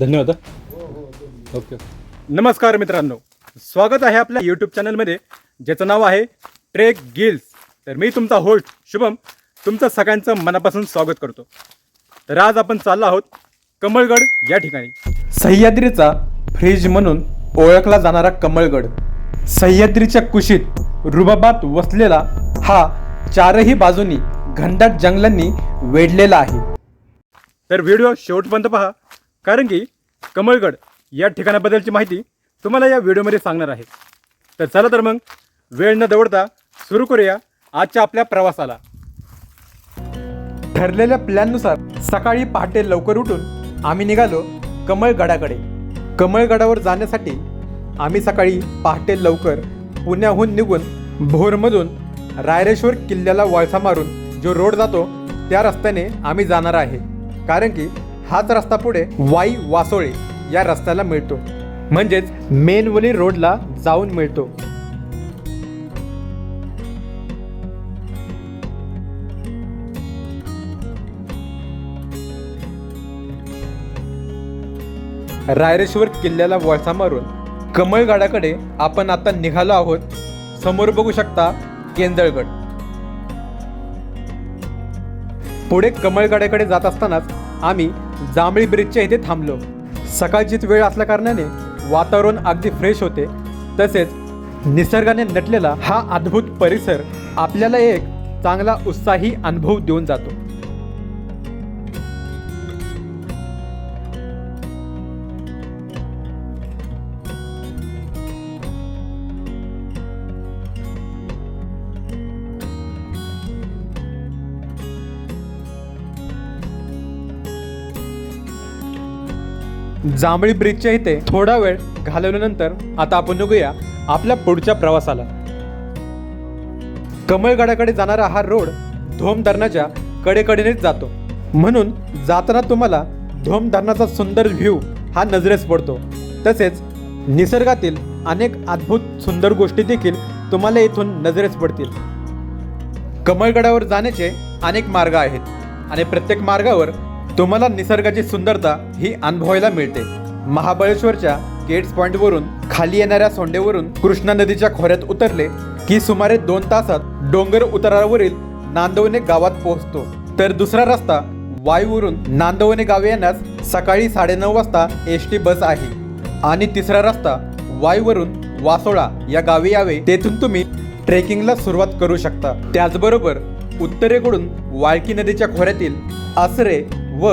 धन्यवाद ओके. नमस्कार मित्रांनो. स्वागत आहे आपल्या यूट्यूब चॅनलमध्ये ज्याचं नाव आहे ट्रेक गिल्स. तर मी तुमचा होस्ट शुभम तुमचं सगळ्यांचं मनापासून स्वागत करतो. तर आज आपण चाललो आहोत कमळगड या ठिकाणी. सह्याद्रीचा फ्रीज म्हणून ओळखला जाणारा कमळगड. सह्याद्रीच्या कुशीत रुबाबात वसलेला हा चारही बाजूनी घनदाट जंगलांनी वेढलेला आहे. तर व्हिडिओ शेवटपर्यंत पहा. कारण की कमळगड या ठिकाणाबद्दलची माहिती तुम्हाला या व्हिडिओमध्ये सांगणार आहे. तर चला तर मग वेळ न दवडता सुरू करूया आजच्या आपल्या प्रवासाला. ठरलेल्या प्लॅननुसार सकाळी पहाटे लवकर उठून आम्ही निघालो कमळगडाकडे. कमळगडावर जाण्यासाठी आम्ही सकाळी पहाटे लवकर पुण्याहून निघून भोरमधून रायरेश्वर किल्ल्याला वळसा मारून जो रोड जातो त्या रस्त्याने आम्ही जाणार आहे. कारण की हाच रस्ता पुढे वाई वासोळे या रस्त्याला मिळतो. म्हणजेच मेनवली रोडला जाऊन मिळतो. रायरेश्वर किल्ल्याला वळसा मारून कमळगडाकडे आपण आता निघालो आहोत. समोर बघू शकता केंदळगड. पुढे कमळगडाकडे जात असतानाच आम्ही जांभळी ब्रिजच्या इथे थांबलो. सकाळचीच वेळ असल्या कारणाने वातावरण अगदी फ्रेश होते. तसेच निसर्गाने नटलेला हा अद्भुत परिसर आपल्याला एक चांगला उत्साही अनुभव देऊन जातो. जांभळी ब्रिजच्या इथे थोडा वेळ घालवल्यानंतर आता आपण निघूया आपल्या पुढच्या प्रवासाला. कमळगडाकडे जाणारा हा रोड धोम धरणाच्या कडेकडेनेच जातो. म्हणून जाताना तुम्हाला धोम धरणाचा सुंदर व्ह्यू हा नजरेस पडतो. तसेच निसर्गातील अनेक अद्भुत सुंदर गोष्टी देखील तुम्हाला इथून नजरेस पडतील. कमळगडावर जाण्याचे अनेक मार्ग आहेत आणि प्रत्येक मार्गावर तुम्हाला निसर्गाची सुंदरता ही अनुभवायला मिळते. महाबळेश्वरच्या गेट्स पॉइंटवरून खाली येणाऱ्या सोंडेवरून कृष्णा नदीच्या खोऱ्यात उतरले की सुमारे दोन तासात डोंगर उतारावरील नांदवणे गावात पोहोचतो. तर दुसरा रस्ता वायूवरून नांदवणे गावे येण्यास सकाळी साडेनऊ वाजता एस टी बस आहे. आणि तिसरा रस्ता वायूवरून वासोळा या गावी यावे तेथून तुम्ही ट्रेकिंगला सुरुवात करू शकता. त्याचबरोबर उत्तरेकडून वाळकी नदीच्या खोऱ्यातील आसरे व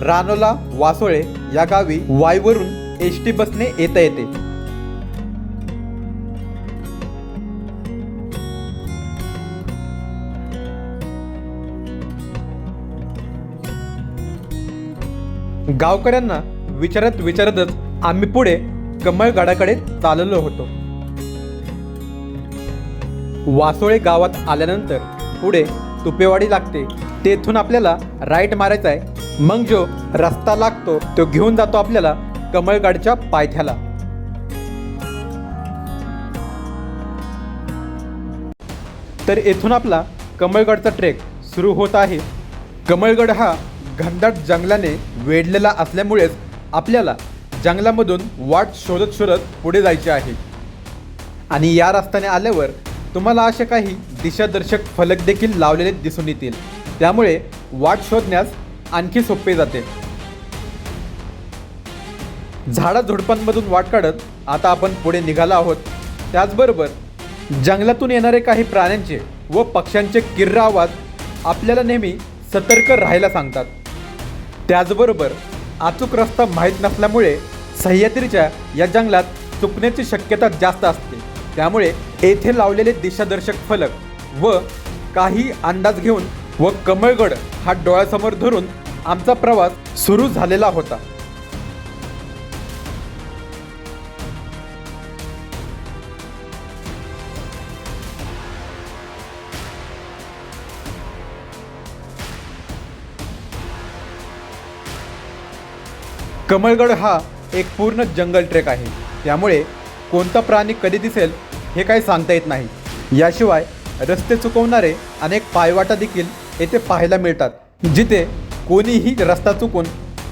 रानोला वासोळे या गावी वाईवरून एस टी बसने येता येते. गावकऱ्यांना विचारत विचारतच आम्ही पुढे कमळगडाकडे चाललो होतो. वासोळे गावात आल्यानंतर पुढे तुपेवाडी लागते. तेथून आपल्याला राईट मारायचा आहे. मग जो रस्ता लागतो तो घेऊन जातो आपल्याला कमळगडच्या पायथ्याला. तर येथून आपला कमळगडचा ट्रेक सुरू होत आहे. कमळगड हा घनदाट जंगलाने वेढलेला असल्यामुळेच आपल्याला जंगलामधून वाट शोधत शोधत पुढे जायचे आहे. आणि या रस्त्याने आल्यावर तुम्हाला असे काही दिशादर्शक फलक देखील लावलेले दिसून येतील. त्यामुळे वाट शोधण्यास आणखी सोपे जाते. झाडा झुडपांमधून वाट काढत आता आपण पुढे निघालो आहोत. त्याचबरोबर जंगलातून येणारे काही प्राण्यांचे व पक्ष्यांचे किर्र आवाज आपल्याला नेहमी सतर्क राहायला सांगतात. त्याचबरोबर अचूक रस्ता माहीत नसल्यामुळे सह्याद्रीच्या या जंगलात चुकण्याची शक्यता जास्त असते. त्यामुळे येथे लावलेले दिशादर्शक फलक व काही अंदाज घेऊन व कमळगड हा डोळ्यासमोर धरून आमचा प्रवास सुरू झालेला होता. कमळगड हा एक पूर्ण जंगल ट्रेक आहे. त्यामुळे कोणता प्राणी कधी दिसेल हे काही सांगता येत नाही. याशिवाय रस्ते चुकवणारे अनेक पायवाटा देखील येथे पाहायला मिळतात जिथे कोणीही रस्ता चुकून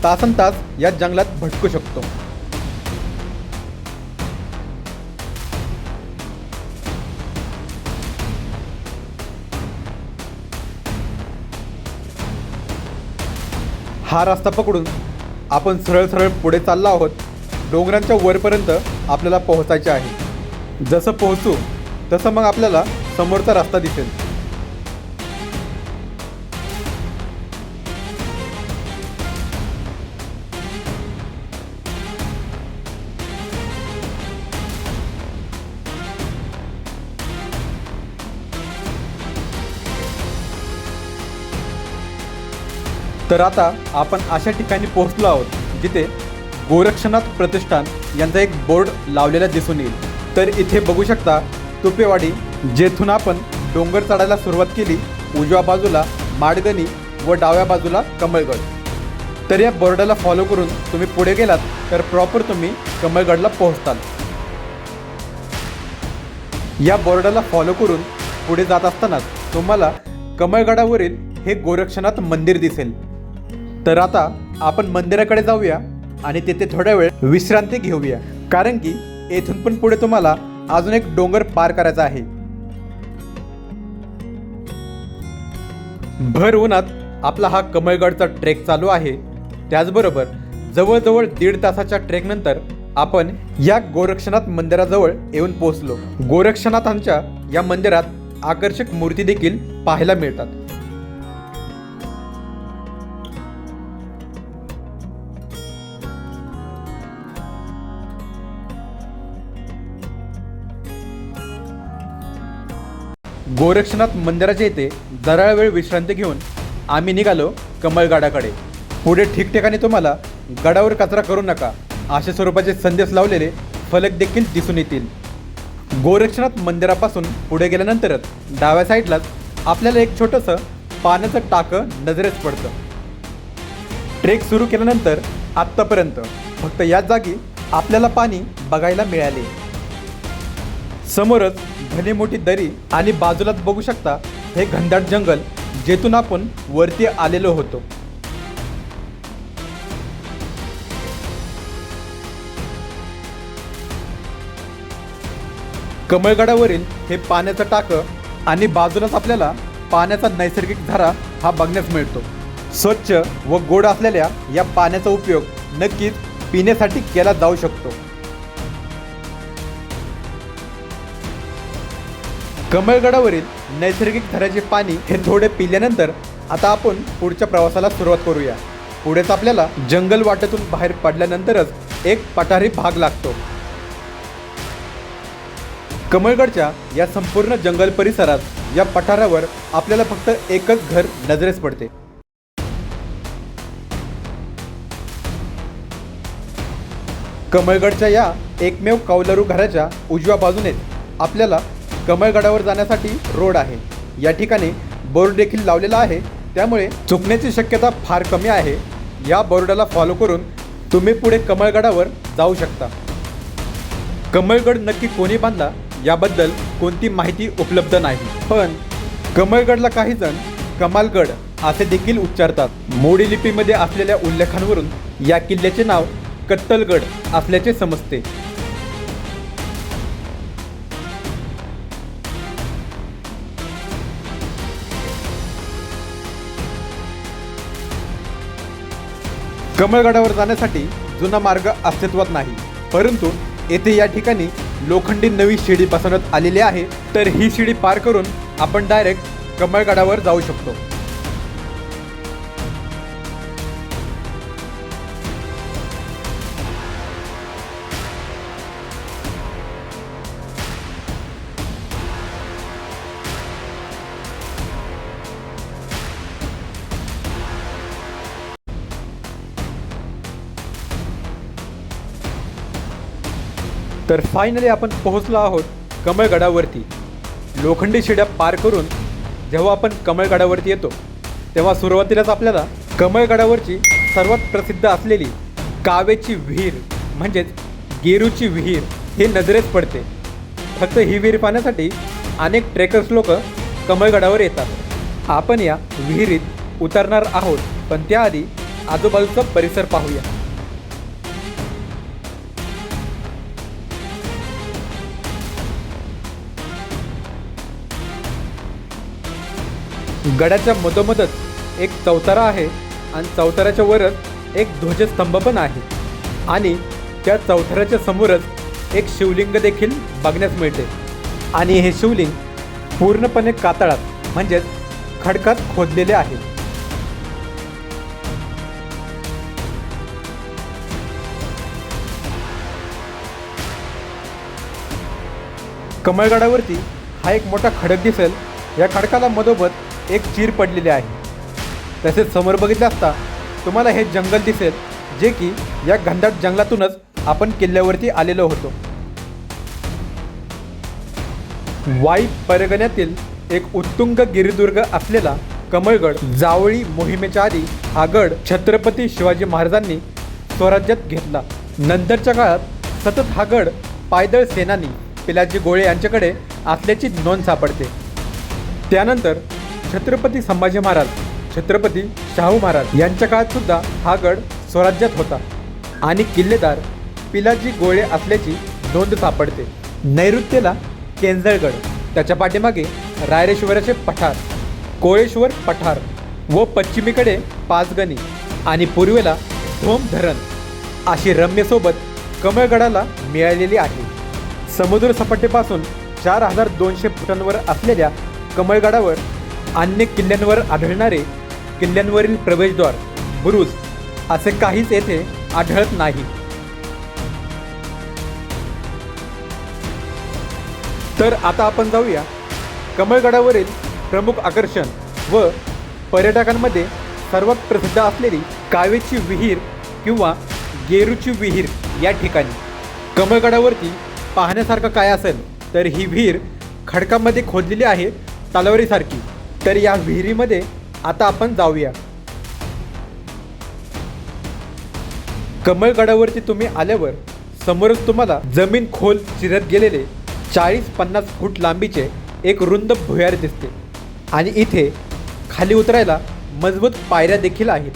तासन तास या जंगलात भटकू शकतो. हा रस्ता पकडून आपण सरळ सरळ पुढे चाललो आहोत. डोंगरांच्या वरपर्यंत आपल्याला पोहोचायचे आहे. जसं पोहोचू तसं मग आपल्याला समोरचा रस्ता दिसेल. तर आता आपण अशा ठिकाणी पोहोचलो आहोत जिथे गोरक्षनाथ प्रतिष्ठान यांचा एक बोर्ड लावलेला दिसून येईल. तर इथे बघू शकता तुपेवाडी जेथून आपण डोंगर चढायला सुरुवात केली उजव्या बाजूला माडगणी व डाव्या बाजूला कमळगड. तर या बोर्डाला फॉलो करून तुम्ही पुढे गेलात तर प्रॉपर तुम्ही कमळगडला पोहोचताल. या बोर्डाला फॉलो करून पुढे जात असतानाच तुम्हाला कमळगडावरील हे गोरक्षनाथ मंदिर दिसेल. तर आता आपण मंदिराकडे जाऊया आणि तेथे थोडा वेळ विश्रांती घेऊया. कारण की येथून पण पुढे तुम्हाला अजून एक डोंगर पार करायचा आहे. भर उन्हात आपला हा कमळगडचा ट्रेक चालू आहे. त्याचबरोबर जवळजवळ दीड तासाच्या ट्रेकनंतर आपण या गोरक्षनाथ मंदिराजवळ येऊन पोहोचलो. गोरक्षनाथांच्या या मंदिरात आकर्षक मूर्ती देखील पाहायला मिळतात. गोरक्षनाथ मंदिराच्या इथे जरा वेळ विश्रांती घेऊन आम्ही निघालो कमळगडाकडे. पुढे ठिकठिकाणी तुम्हाला गडावर कचरा करू नका अशा स्वरूपाचे संदेश लावलेले फलक देखील दिसून येतील. गोरक्षनाथ मंदिरापासून पुढे गेल्यानंतरच डाव्या साईडलाच आपल्याला एक छोटंसं पाण्याचं टाकं नजरेस पडतं. ट्रेक सुरू केल्यानंतर आत्तापर्यंत फक्त याच जागी आपल्याला पाणी बघायला मिळाले. समोरच घनी मोठी दरी आणि बाजूलाच बघू शकता हे घनदाट जंगल जेथून आपण वरती आलेलो होतो. कमळगडावरील हे पाण्याचं टाकं आणि बाजूलाच आपल्याला पाण्याचा नैसर्गिक धारा हा बघण्यास मिळतो. स्वच्छ व गोड असलेल्या या पाण्याचा उपयोग नक्कीच पिण्यासाठी केला जाऊ शकतो. कमळगडावरील नैसर्गिक झऱ्याचे पाणी हे थोडे पिल्यानंतर आता आपण पुढच्या प्रवासाला सुरुवात करूया. पुढेच आपल्याला जंगल वाटेतून बाहेर पडल्यानंतरच एक पठारी भाग लागतो. कमळगडच्या या संपूर्ण जंगल परिसरात या पठारावर आपल्याला फक्त एकच घर नजरेस पडते. कमळगडच्या या एकमेव कौलारू घराच्या उजव्या बाजूने आपल्याला कमळगडावर जाण्यासाठी रोड आहे. या ठिकाणी बोर्ड देखील लावलेला आहे. त्यामुळे चुकण्याची शक्यता फार कमी आहे. या बोर्डाला फॉलो करून तुम्ही पुढे कमळगडावर जाऊ शकता. कमळगड नक्की कोणी बांधला? याबद्दल कोणती माहिती उपलब्ध नाही. पण कमळगडला काही जण कमालगड असे देखील उच्चारतात. मोडी लिपीमध्ये असलेल्या उल्लेखांवरून या किल्ल्याचे नाव कत्तलगड असल्याचे समजते. कमळगडावर जाण्यासाठी जुना मार्ग अस्तित्वात नाही. परंतु येथे या ठिकाणी लोखंडी नवी शिडी बसवण्यात आलेली आहे. तर ही शिडी पार करून आपण डायरेक्ट कमळगडावर जाऊ शकतो. तर फायनली आपण पोहोचलो आहोत कमळगडावरती. लोखंडी शिड्या पार करून जेव्हा आपण कमळगडावरती येतो तेव्हा सुरुवातीलाच आपल्याला कमळगडावरची सर्वात प्रसिद्ध असलेली कावेची विहीर म्हणजेच गेरूची विहीर ही नजरेत पडते. फक्त ही विहीर पाहण्यासाठी अनेक ट्रेकर्स लोक कमळगडावर येतात. आपण या विहिरीत उतरणार आहोत पण त्याआधी आजूबाजूचा परिसर पाहूया. गडाच्या मधोमधच एक चौतारा आहे आणि चौताऱ्याच्या वरच एक ध्वजस्तंभ पण आहे. आणि त्या चौथऱ्याच्या समोरच एक शिवलिंग देखील बघण्यास मिळते. आणि हे शिवलिंग पूर्णपणे कातळात म्हणजेच खडकात खोदलेले आहे. कमळगडावरती हा एक मोठा खडक दिसेल. या खडकाला मधोमध एक चीर पडलेली आहे. तसेच समोर बघितलं असता तुम्हाला हे जंगल दिसेल जे की या घनदाट जंगलातूनच आपण किल्ल्यावरती आलेलो होतो. वाई परगण्यातील एक उत्तुंग गिरिदुर्ग असलेला कमळगड जावळी मोहिमेच्या आधी हा गड छत्रपती शिवाजी महाराजांनी स्वराज्यात घेतला. नंतरच्या काळात सतत हा गड पायदळ सेनानी पिलाजी गोळे यांच्याकडे असल्याची नोंद सापडते. त्यानंतर छत्रपती संभाजी महाराज छत्रपती शाहू महाराज यांच्या काळात सुद्धा हा गड स्वराज्यात होता. आणि किल्लेदार पिलाजी गोळे असल्याची नोंद सापडते. नैऋत्येला केंजळगड त्याच्या पाठीमागे रायरेश्वराचे पठार कोळेश्वर पठार व पश्चिमेकडे पाचगणी आणि पूर्वेला धोम धरण अशी रम्यसोबत कमळगडाला मिळालेली आहे. समुद्र सपाटीपासून चार हजार दोनशे फुटांवर असलेल्या कमळगडावर अन्य किल्ल्यांवर आढळणारे किल्ल्यांवरील प्रवेशद्वार बुरुज असे काहीच येथे आढळत नाही. तर आता आपण जाऊया कमळगडावरील प्रमुख आकर्षण व पर्यटकांमध्ये सर्वात प्रसिद्ध असलेली कावेची विहीर किंवा गेरूची विहीर या ठिकाणी. कमळगडावरती पाहण्यासारखं काय असेल तर ही विहीर खडकामध्ये खोदलेली आहे तलवारीसारखी. तर या विहिरीमध्ये आता आपण जाऊया. कमळगडावरती तुम्ही आल्यावर समोरच तुम्हाला जमीन खोल चिरत गेलेले चाळीस पन्नास फूट लांबीचे एक रुंद भुयार दिसते. आणि इथे खाली उतरायला मजबूत पायऱ्या देखील आहेत.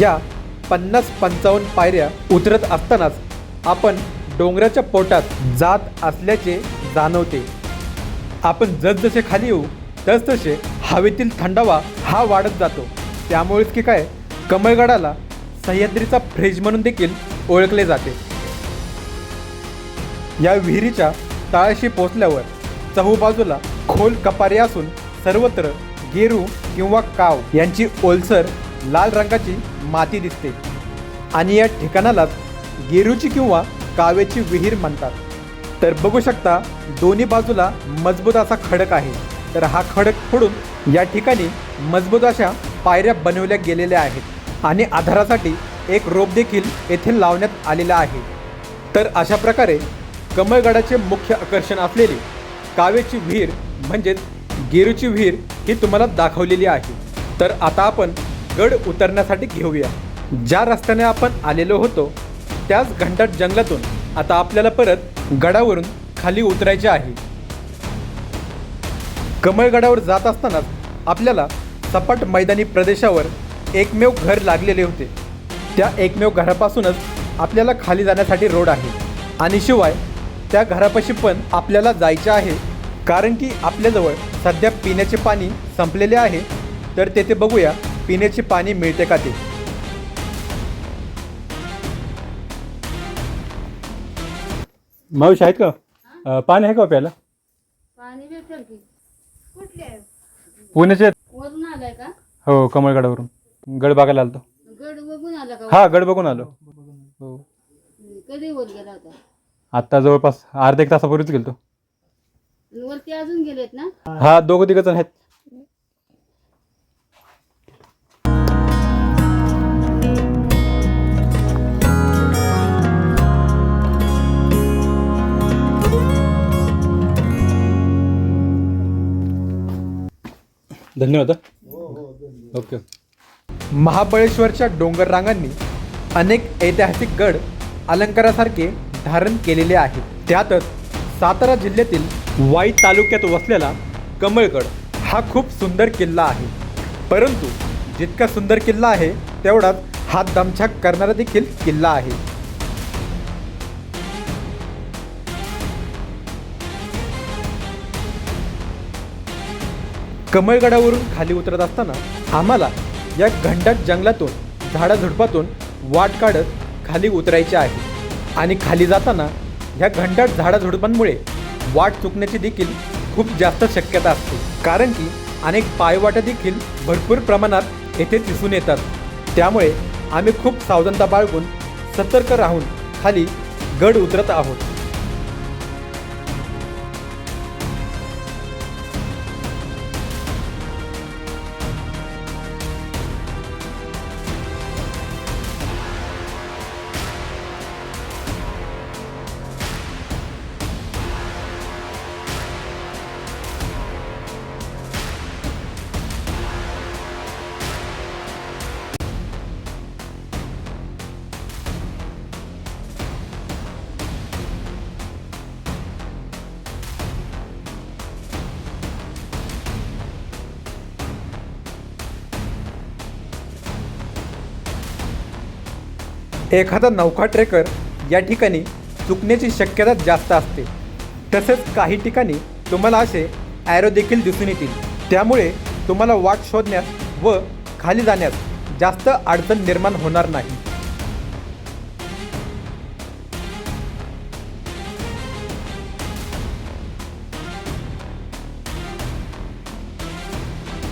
या पन्नास पंचावन्न पायऱ्या उतरत असतानाच आपण डोंगराच्या पोटात जात असल्याचे जाणवते. आपण जसजसे खाली येऊ तसतसे हवेतील थंडावा हा वाढत जातो. त्यामुळेच की काय कमळगडाला सह्याद्रीचा फ्रिज म्हणून देखील ओळखले जाते. या विहिरीच्या तळाशी पोचल्यावर चहूबाजूला खोल कपारी असून सर्वत्र गेरू किंवा काव यांची ओलसर लाल रंगाची माती दिसते. आणि या ठिकाणालाच गेरूची किंवा कावेची विहीर म्हणतात. तर बघू शकता दोन्ही बाजूला मजबूत असा खडक आहे. तर हा खडक फोडून या ठिकाणी मजबूत अशा पायऱ्या बनवल्या गेलेल्या आहेत आणि आधारासाठी एक रोप देखील येथे लावण्यात आलेला आहे. तर अशा प्रकारे कमळगडाचे मुख्य आकर्षण असलेली कावेची विहीर म्हणजेच गेरूची विहीर ही तुम्हाला दाखवलेली आहे. तर आता आपण गड उतरण्यासाठी घेऊया. ज्या रस्त्याने आपण आलेलो होतो त्याच घंटाट जंगलातून आता आपल्याला परत गडावरून खाली उतरायचे आहे. कमळगडावर जात असतानाच आपल्याला सपाट मैदानी प्रदेशावर एकमेव घर लागलेले होते. त्या एकमेव घरापासूनच आपल्याला खाली जाण्यासाठी रोड आहे. आणि शिवाय त्या घरापाशी पण आपल्याला जायचे आहे. कारण की आपल्याजवळ सध्या पिण्याचे पाणी संपलेले आहे. तर तेथे बघूया पिण्याचे पाणी मिळते का ते. मावशी आहेत का? पाणी आहे का प्यायला? पाणी भेटेल की. कुठले पुण्याचे वरून आलाय का? हो कमळगडावरून. गड बघायला आलतो. गड बघून आला का? हा गड बघून आलो. हो. कधी वर गेला होता? आत्ता जवळपास अर्धा एक तासापूर्वीच गेलतो. वरती अजून गेलेत ना? हा दोघं तिघ जण आहेत. धन्यवाद ओके. महाबळेश्वरच्या डोंगर रांगांनी अनेक ऐतिहासिक गड अलंकारासारखे धारण केलेले आहेत. त्यातच सातारा जिल्ह्यातील वाई तालुक्यात वसलेला कमळगड हा खूप सुंदर किल्ला आहे. परंतु जितका सुंदर किल्ला आहे तेवढाच हा दमछाक करणारा देखील किल्ला आहे. कमळगडावरून खाली उतरत असताना आम्हाला या घंटाट जंगलातून झाडाझुडपातून वाट काढत खाली उतरायचे आहे. आणि खाली जाताना ह्या घंटाट झाडाझुडपांमुळे वाट चुकण्याची देखील खूप जास्त शक्यता असते. कारण की अनेक पायवाट्या देखील भरपूर प्रमाणात येथे दिसून येतात. त्यामुळे आम्ही खूप सावधानता बाळगून सतर्क राहून खाली गड उतरत आहोत. एखादा नौका ट्रेकर या ठिकाणी चुकण्याची शक्यता जास्त असते. तसेच काही ठिकाणी तुम्हाला असे ॲरो देखील दिसून येतील. त्यामुळे तुम्हाला वाट शोधण्यास व खाली जाण्यास जास्त अडचण निर्माण होणार नाही.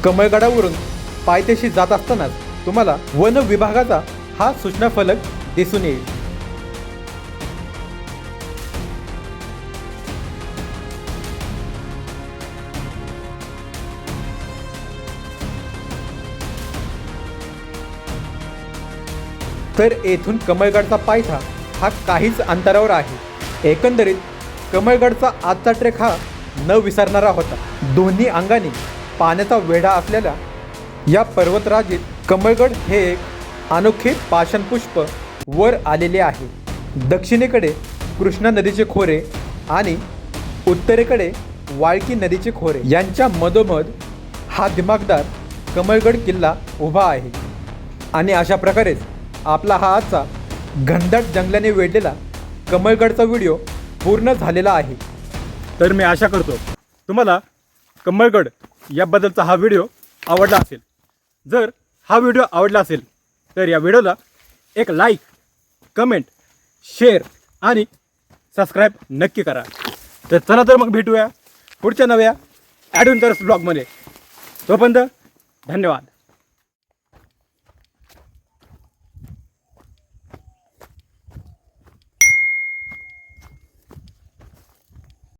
कमळगडावरून पायथ्याशी जात असतानाच तुम्हाला वन विभागाचा हा सूचना फलक दिसून येईल. तर येथून कमळगडचा पायथा हा काहीच अंतरावर आहे. एकंदरीत कमळगडचा आजचा ट्रेक हा न विसरणारा होता. दोन्ही अंगाने पाण्याचा वेढा असलेल्या या पर्वतराजीत कमळगड हे एक अनोखे पाषाणपुष्प वर आलेले आहे. दक्षिणेकडे कृष्णा नदीचे खोरे आणि उत्तरेकडे वाळकी नदीचे खोरे. यांच्या मधोमध हा दिमागदार कमळगड किल्ला उभा आहे. आणि अशा प्रकारेच आपला हा आजचा घनदाट जंगलाने वेढलेला कमळगडचा व्हिडिओ पूर्ण झालेला आहे. तर मी आशा करतो तुम्हाला कमळगड याबद्दलचा हा व्हिडिओ आवडला असेल. जर हा व्हिडिओ आवडला असेल तर या व्हिडिओला एक लाईक कमेंट शेअर आणि सबस्क्राईब नक्की करा. तर चला तर मग भेटूया पुढच्या नव्या ॲडव्हेंचरस ब्लॉगमध्ये तोपर्यंत धन्यवाद.